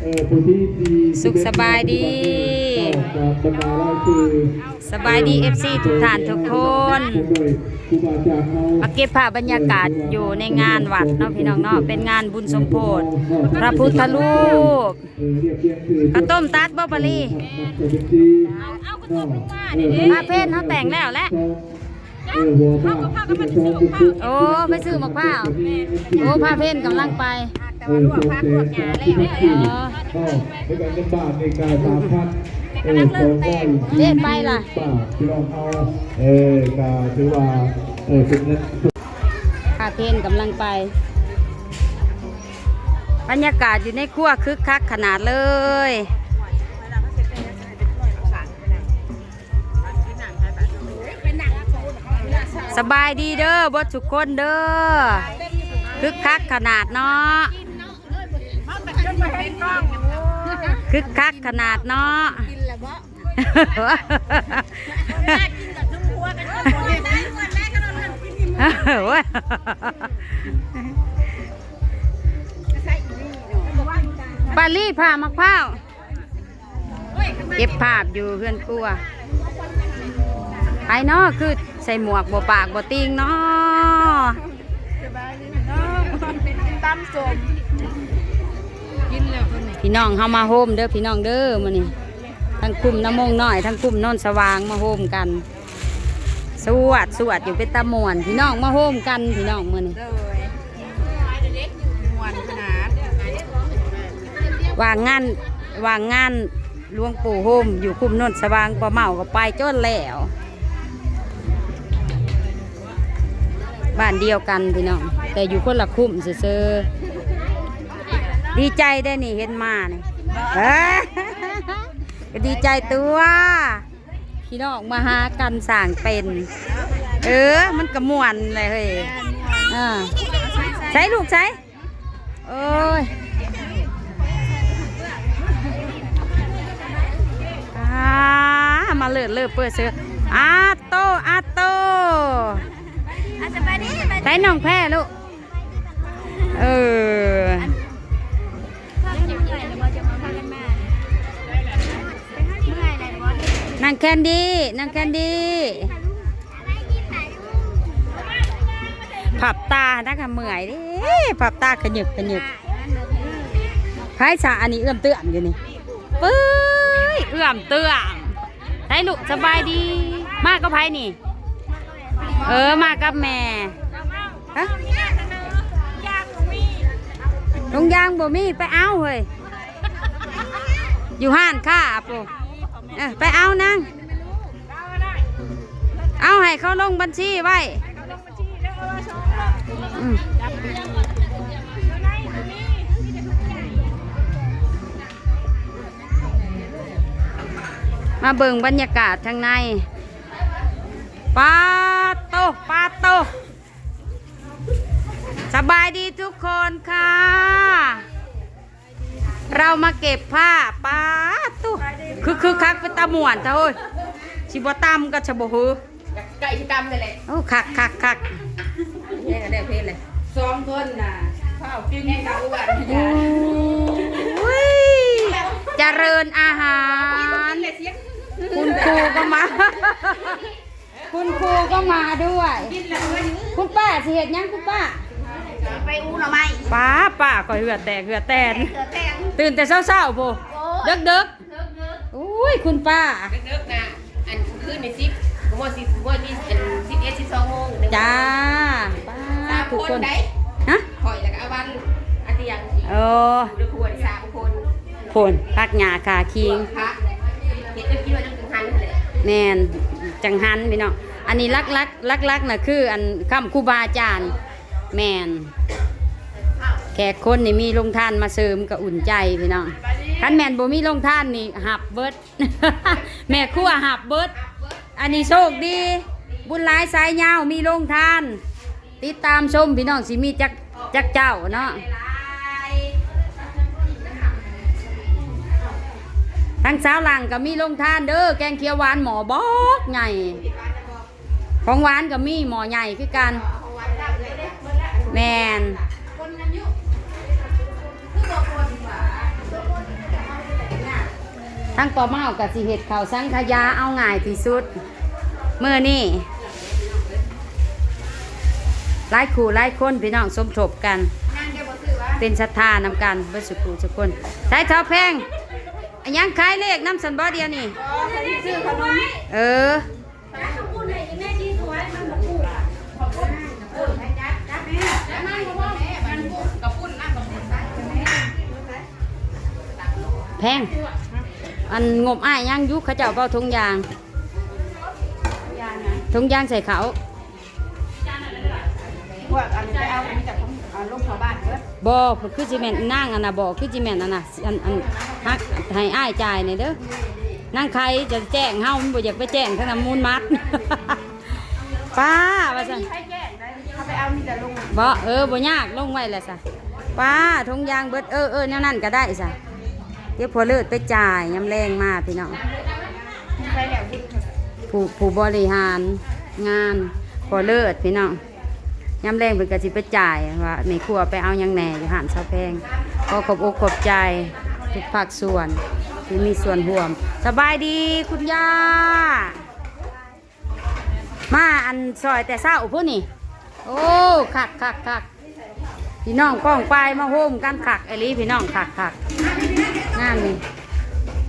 เอ่อผู้ที่ดีสุขสบายดีบรรดาราคือสบายดี FC ทุกท่านทุกคนโดยครูบาอาจารย์เขามาเก็บภาพบรรยากาศอยู่ในงานวัดเนาะพี่น้องเนาะเป็นงานบุญสมโพธิพระพุทธรูปเออเรียกเรียงคือข้าวต้มตัดบ่ปะลีเอากระต้มลงมาผ้าเพศเขาแต่งแล้วแหละเออหัวผ้าที่เป็นช่องคุกคุกโอ้ไปซื้อมะพร้าวโอ้ผ้าเพศกำลังไปเออโซเซสามที่พั กที่ก็ในการเงินบาทในการสามพันเออสองร้อยเด็ดไปล่ะบาทพี่น้องเอาเออก็ถือว่าเออเป็นเงินผ้าเพศกำลังไป บรรยากาศอยู่ในครัวคึกคักขนาดเลยสบายดีเด้อบดทุกคนเด้อคึกคักขนาดเนาะ คึกคักขนาดเนาะกินแล้วบ่น่ากินกับซุ้มหัวกันหมดเลยนะวันแรกก็นอนกินที่มือโอ้ยใส่อีนี่เนาะบ่ว่าอยู่กันปาลี่ผ่ามะพร้าวเก็บภาพอยู่เพื่อนครัวไอ้เนาะคือใส่หมวกบ่ปากบ่ติงเนาะสบายดีเนาะตำสมกินแล้วคนนี้ พี่น้องเฮามาโฮมเด้อพี่น้องเด้อมื้อนี้ทั้งกลุ่มน้ำมงน้อยทั้งกลุ่มโนนสว่างมาโฮมกัน สวดสวดอยู่เป็นตะมวนพี่น้องมาโฮมกันพี่น้องมื้อนี้เลยเล็กมวนขนาดว่างงานว่างงานหลวงปู่โฮมอยู่คุมโนนสว่างปลาเมาก็ไปจนแล้วบ้านเดียวกันพี่น้องแต่อยู่คนละคุ้มเซ่อๆ ดีใจได้นี่เห็นมานี่เอ้อก็ดีใจตัวพี่น้องมาหากันสร้างเป็น เออ มันกระมวนเลยเฮ้ยอ่าใช้ลูกใช้โอ้ยอ่ามาเลิศเลิศเปิดเสืออาโตอาโตอะสบายดีสบายดีใส่น้องแพ้ลูกเออางแคนดี้นางแคนดี้ผับตานะคะเมื่อยเดิผับตาขยึบขยึบไพ่ชาอันนี้เอื้อมเตื้อมอยู่นี่ปื้ยเอื้อมเตื้อมได้ลูกสบายดี มากก็ไพ่นี่ เออมากับแม่ฮะลงยางบ่มีไปเอาเฮ้ยอยู่ห้านข้าปู เออไปเอานางเอาให้เขาลงบัญชีไว้อืมมาเบิ่งบรรยากาศทางในปาโตปาโต สบายดีทุกคนค่ะ เรามาเก็บผ้าปา คือคือคักเป็นตาหมวนเถอะเฮ้ยชิบตามกับชบหือไก่ชิกรรมเลยแหละโอ้คักคักคักเนี่ยกันได้เพลเลยสองคนน่ะข้าวกินให้กับอ้วนโอ้ยเจริญอาหารเลยเสียงคุณครูก็มา คุณครูก็มาด้วยกินแล้วเว้ยคุณป้าสิเหตุยังคุณป้าไปอู้หน่อไม้ป้าป้าก็เหือแตกเหือแตนเสือแตงตื่นแต่เช้าๆโบเด็กเด็กๆ อุ้ยคุณป้า เลิกๆนะอันขึ้นในซิปผมว่าซิปผมว่านี่อันซิปเอสซิปสองโมงเดี๋ยวจ้าสาป้ามทุกคคนนได้ฮะคอยแล้วก็เอาวันอาเตียงเออดูควรสามคนผลพักหยาคาคิง พระเห็นจะคิดว่าต้องถึงพันเลยแมนจังหันพี่น้องอันนี้ลักลักลักลักๆน่ะคืออันคำครูบาอาจารย์ แมนแขกคนนี่มีลงทานมาเสริมก็อุ่นใจพี่น้อง คันแมนบ่มีลงท่านนี่หับเบิด แม่ครัวหับเบิด อันนี้โชคดี บุญหลายสายยาวมีลงท่าน ติดตามชมพี่น้องสิมีจักจักเจ้าเนาะทั้งสาวหลังก็มีลงท่านเด้อแกงเขียวหวานหมอบอกใหญ่ของหวานก็มีหมอใหญ่คือกันแมน ทั้งปอเมากับสิเห็ดเขาวสังขยาเอาง่ายที่สุดเมื่อนี่หลายคู่หลายคนพี่น้องสมทบกัน เป็นศรัทธานำกันเบิสุขุทุกคนใช้เท้าแพงอันยังขายเลขน้ำสันบ่เดียวนี่เออแพง อันงบอ้ายย่างยุคเขาเจ้าเป้าทงยางทงยางใส่เขาพวกอันนี้ไปเอาอันนี้จากของเอาลูกชาวบ้านเพิ่นบอคือจิแมนนั่งอันน่ะบอคือจิแมนอันน่ะอันอันฮักให้อ้ายจ่ายในอยเด้อนั่งใครจะแจ้งเฮามันบ่อยากไปแจ้งทั้งน้ำมูลมัด ป้าว่าซั่น ใครแจ้งได้เขาไปเอามีแต่ลุงบ่เออบ่ยากลงไว้แหละซะป้าทงยางเบิดเออเออแนวนั้นก็ได้ซะเดี๋ยวพอเลิศไปจ่ายยำแรงมาพี่น้องผู้ผู้บริหารงานพอเลิศพี่น้องยำแรงเป็นกระสิไปจ่ายว่าในครัวไปเอายังแหน่อยู่หานเสาแพงก็ขอบอกขอบใจทุกภาคส่วนที่มีส่วนร่วม สบายดีคุณย่า มาอันซอยแต่เศร้าพวกนี่โอ้คักคักคักพี่น้องป้องไปมาโฮมกันคักไอหลีพี่น้องคักคัก งานนี่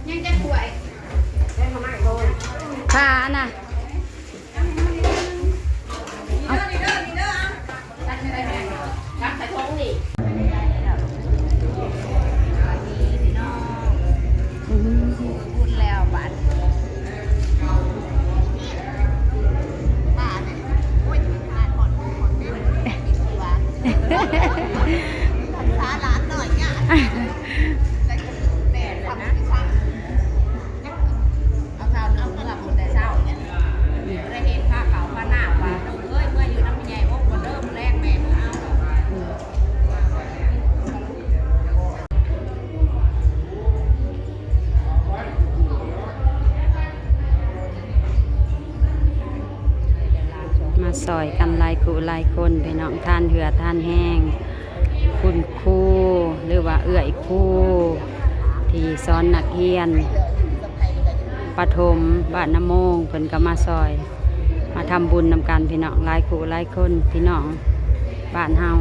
ยังจะป่วยได้มาใหม่โดนขาน่ะ ซอยกันหลายคู่หลายคนพี่น้องทานเหือทานแห้ง คุณครูหรือว่าเอื้อยครูที่สอนนักเรียนปฐมบ้านน้ำโมงเพิ่นก็มาซอย มาทำบุญนำกันพี่น้องหลายคู่หลายคนพี่น้องบ้านเฮา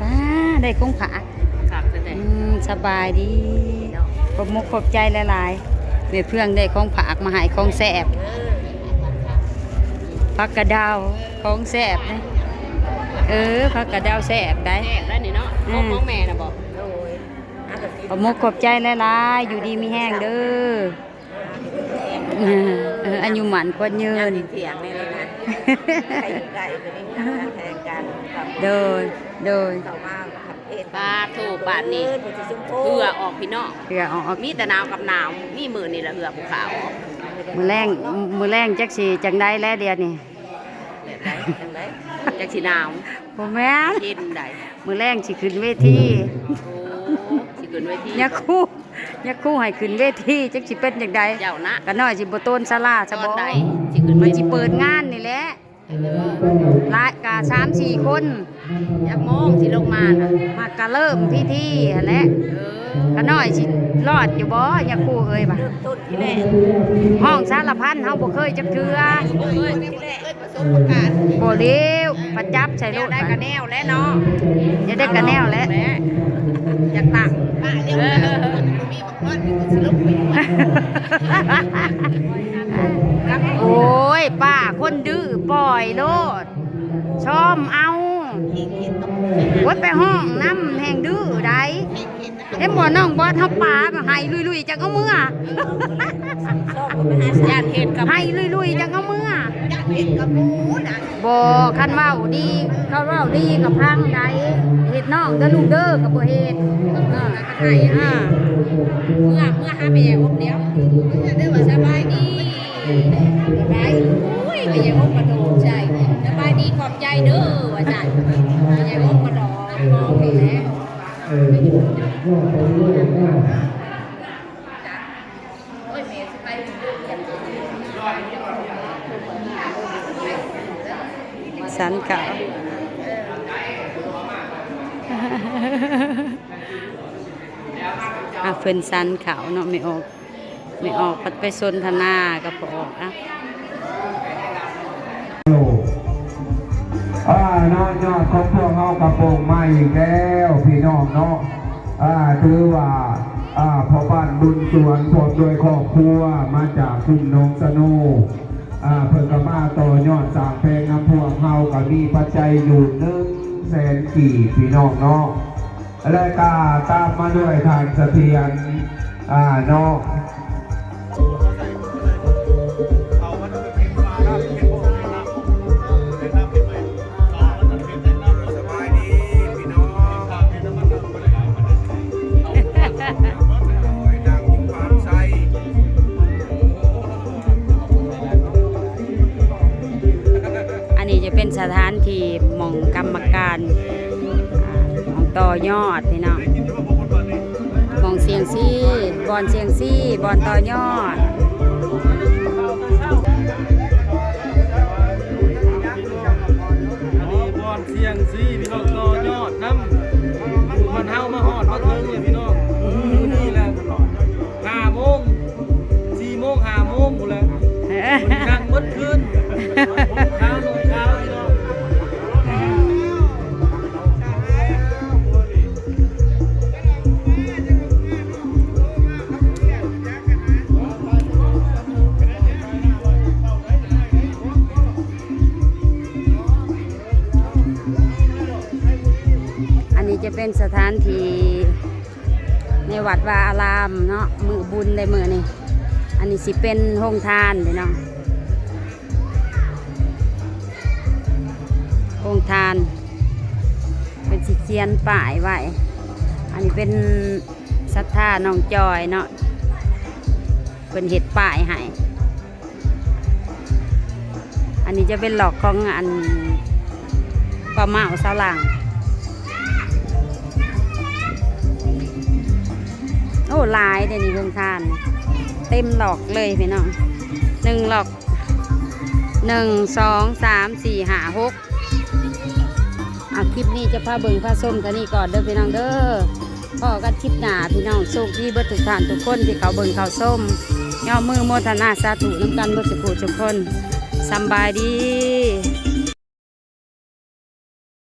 ป้าได้กุ้งผาครับแต่อืมสบายดีขอบมุกขอบใจหลายๆเมื่อเพื่องได้ของผากมาใหายของแสบ พักกระดาวของแสบเลยเออพักกระดาวแสบได้แม่แล้วนี่เนาะอืน้องมน้องแม่น่ะบอกโดยอากาศขอบมุกขอบใจหลายๆอยู่ดีมีแห้งเด้อเออเอออายุหมันควรยืนเถียงนี่เลยนะไก่ไก่เป็นการแทนกันกับโดยโดยเต่ามากับ เพศปลาถูกบาทนี่เป็นสีชมพูเหือออกพี่น้องเพื่อออกมีแต่หนาวกับหนาวมีมือนี่ละเหือภูเขาออกมือแรงมือแรงจักสีจังได้แล้วเดียวนี่แบบไหนจังไรจักสิหนาวบ่แม่นเย็นได้มือแรงสิขึ้นเวทีโอ้สิขึ้นเวทีอยาคู่อยาคู่ให้ขึ้นเวทีจักสิเป็นจังใดเจ้านะก็น้อยสิบ่ต้นศาลาตซะอบ่นใดสิขึ้นมันสิเปิดงานนี่แหละหลายกะ3-4คน ยักโมงสิลงมาน่ะมากะเริ่มพิธีหั่นแหละเออก็น้อยสิรอดอยู่บ่อยาคู่เอ้ยบ่ะต้นที่แรกห้องสารพันเฮาบ่เคยจักเทื่อเอ้ยที่แรกเอ้ยประสบการณ์บ่เร็วประจับใส่แนรวถได้กระแนวแล้วเนาะอย่าได้กระแนวแล้วอยากตักป้าเรียกว่ามีบางคนมีคนสลบไปด้วยโอ้ยป้าคนดื้อปล่อยโลดชอมเอา เห็นเห็นต้องโอ้ยไปห้องน้ำแห่งดื้อได้เห็นเห็นนะเอ็มบ่น้องบ่เฮาปาก็ให้ลุยๆจังเอามือชอบก็ไปหาญาติเห็นกับให้ลุยๆจังเอามืออยากเห็นกับหมูนะบ่คันเว้าดีเขาเว้าดีกับพังได้เฮ็ดน้องเด้อลูกเด้อก็บ่เฮ็ดเออให้อ่าเมื่อเมื่อหาไปแย่อบเดียวได้ว่าสบายดีสบา ยอุ้ยไปแย่อบกระโดดใช่สบายดีขอบใจเด้อว่าจันไปแย่อบกระโดดมองไปแล้วเออรอดไปเรื่อยๆได้โอ้ยเมย์สิไปถึงเดือนสันเก่าอะเพิ่นสันเขาเนาะไม่ออก ไม่ออกพัดไปสนทนากับพอออกอะ ยอดของพวกเขากระโปรงมาอีกแล้วพี่น้องเนาะอ่าถือว่าอ่าพ่อบ้านบุญสวนพร้อมโดยครอบครัวมาจากคุณน้องสนุอ่าเพิ่นก็มาต่อยอดสางเพลงน้ำพวกเฮาก็มีปัจจัยอยู่หนึ่งแสนกี่พี่น้องเนาะและก็ตามมาด้วยทางเสถียรอ่าเนาะ องต่อยอดพี่น้องมองเสียงซี่บอลเสียงซี่บอลต่อยอด เป็นสถานที่ในวัดวาอารามเนาะมือบุญในมือนี่อันนี้สิเป็นโรงทานพี่น้องโรงทาน เป็นสิเขียนป้ายไว้อันนี้เป็นศรัทธาน้องจอยเนาะเป็นเห็ดป้ายให้อันนี้จะเป็นหลอกของอันปลาเมาสาวหลัง อ้ลายเดี๋ยวนี้โรงทาน เต็มหลอกเลยพี่น้องหนึ่งหลอกหนึ่งสองสามสี่ห้าหกเอาคลิปนี้จะพาเบิงพาส้มท่านี้ก่อนเด้อพี่น้องเด้อพ่อกันคลิปหนาพี่น้องโชคดีเบิดทุกท่านทุกคนที่เขาเบิงเขาส้มย่อมือโมทนาสาธุน้ำกันเบิดสุขุทุกคนสบายดี